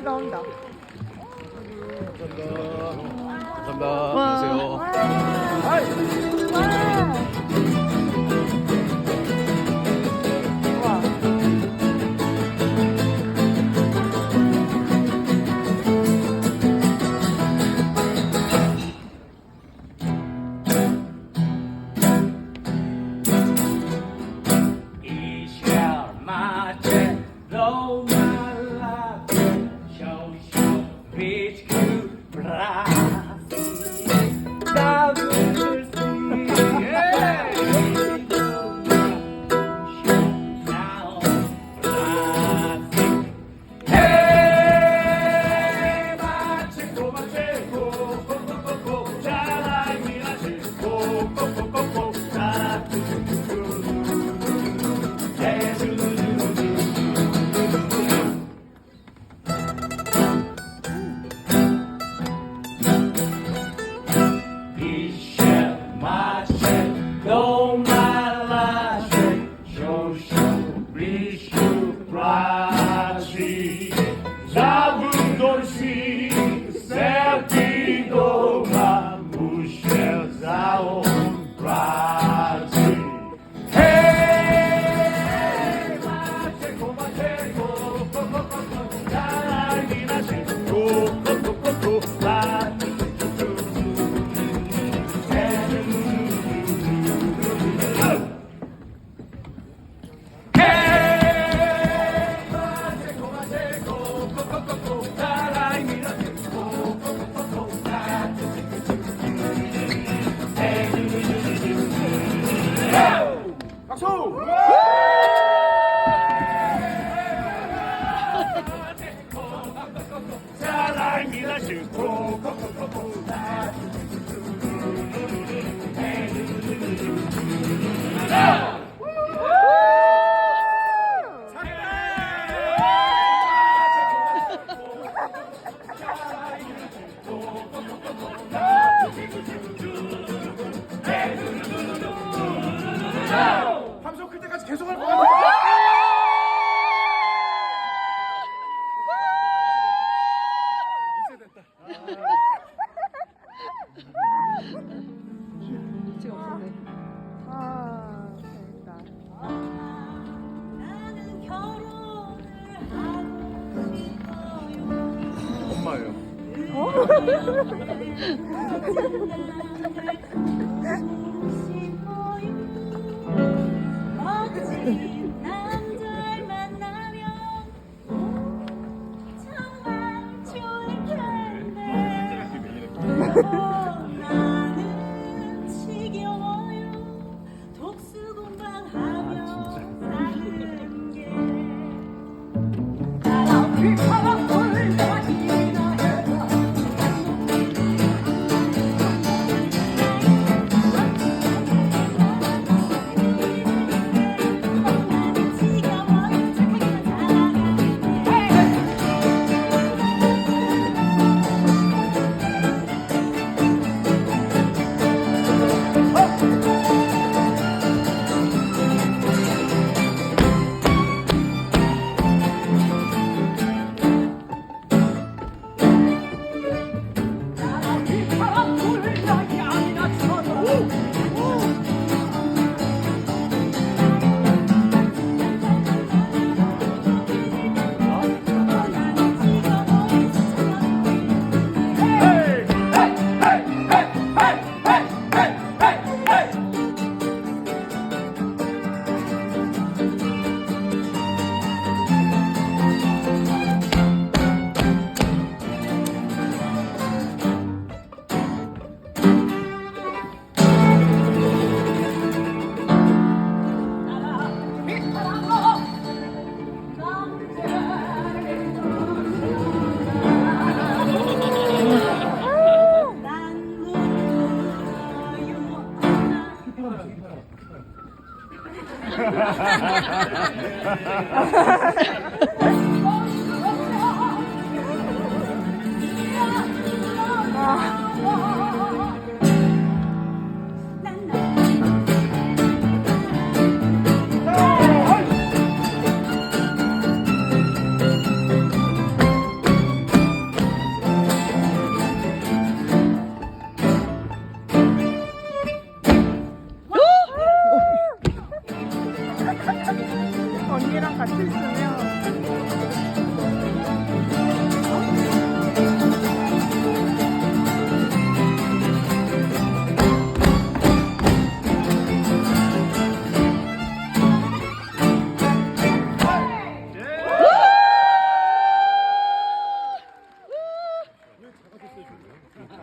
우리 나온다. 감사합니다. 감사합니다. 안녕하세요. beach crew, blah.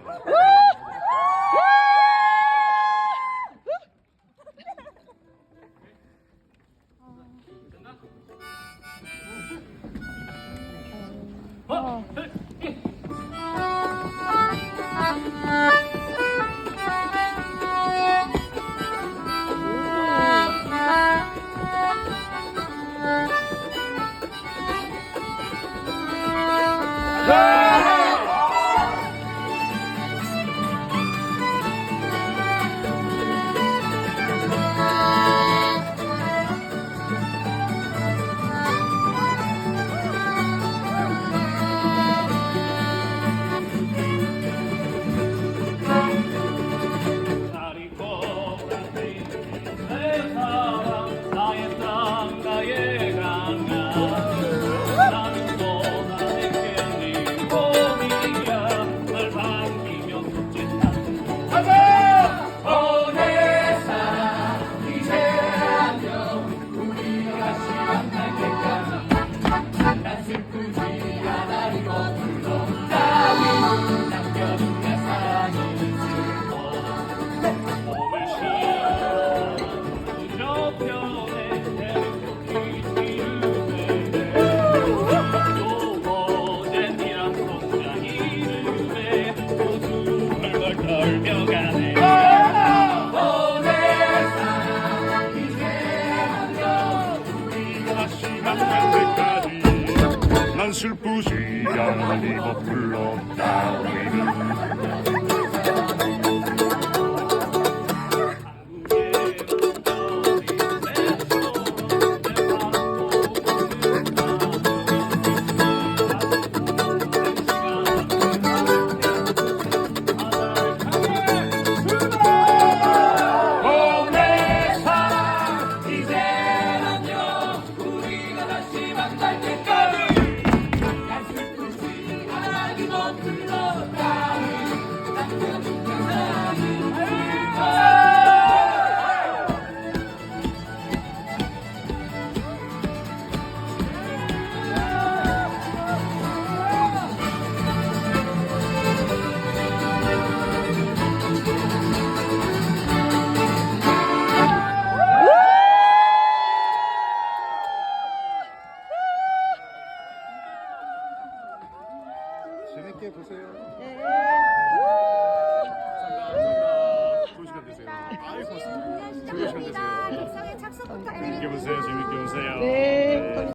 Woo! 슬프지 않은 리버풀로 나오리는 재밌게 보세요. 네. 감사합니다. 좋은 시간 되세요. 아이고, 좋은 시간 되세요. 감사합니다. 객석에 착석 부탁드립니다. 재밌게 보세요. 재밌게 보세요. 네.